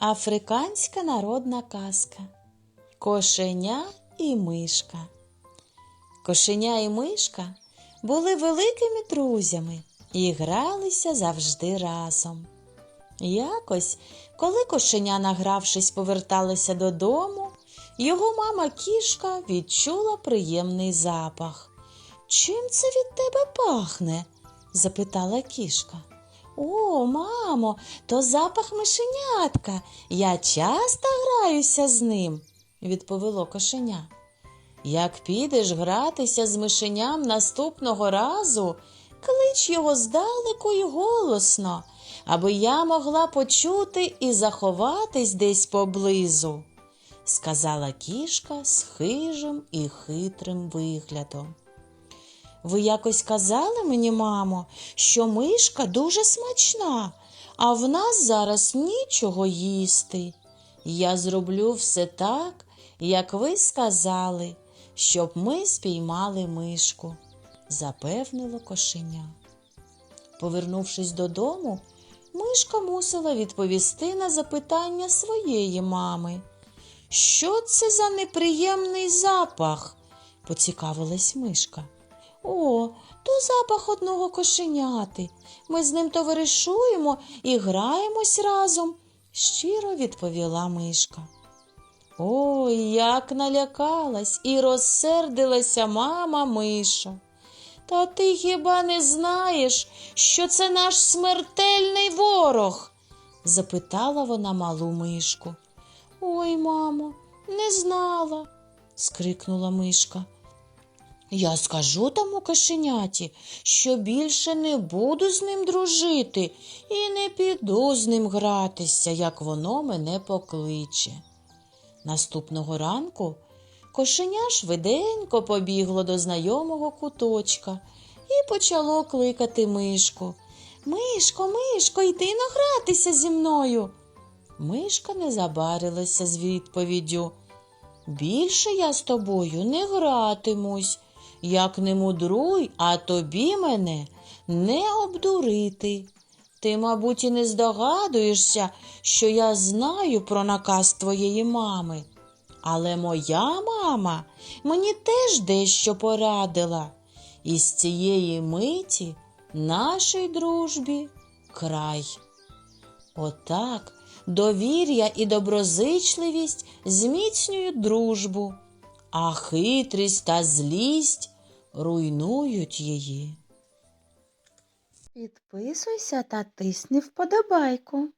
Африканська народна казка Кошеня і мишка. Кошеня і мишка були великими друзями і гралися завжди разом. Якось, коли кошеня, награвшись, поверталося додому, його мама кішка відчула приємний запах. Чим це від тебе пахне? запитала кішка. О, мамо, то запах мишенятка. Я часто граюся з ним, відповіло кошеня. Як підеш гратися з мишеням наступного разу, клич його здалеку й голосно, аби я могла почути і заховатись десь поблизу, сказала кішка з хижим і хитрим виглядом. Ви якось казали мені, мамо, що мишка дуже смачна, а в нас зараз нічого їсти. Я зроблю все так, як ви сказали, щоб ми спіймали мишку, запевнило кошеня. Повернувшись додому, мишка мусила відповісти на запитання своєї мами. Що це за неприємний запах? поцікавилась мишка. О, то запах одного кошеняти. Ми з ним товаришуємо і граємось разом, щиро відповіла мишка. Ой, як налякалась і розсердилася мама миша. Та ти хіба не знаєш, що це наш смертельний ворог? запитала вона малу мишку. Ой, мамо, не знала, скрикнула мишка. Я скажу тому кошеняті, що більше не буду з ним дружити і не піду з ним гратися, як воно мене покличе. Наступного ранку кошеня швиденько побігло до знайомого куточка і почало кликати мишку. Мишко, мишко, йди награтися зі мною. Мишка не забарилася з відповіддю. Більше я з тобою не гратимусь. Як не мудруй, а тобі мене не обдурити. Ти, мабуть, і не здогадуєшся, що я знаю про наказ твоєї мами. Але моя мама мені теж дещо порадила. І з цієї миті нашій дружбі край. Отак довір'я і доброзичливість зміцнюють дружбу, а хитрість та злість руйнують її. Підписуйся та тисни вподобайку.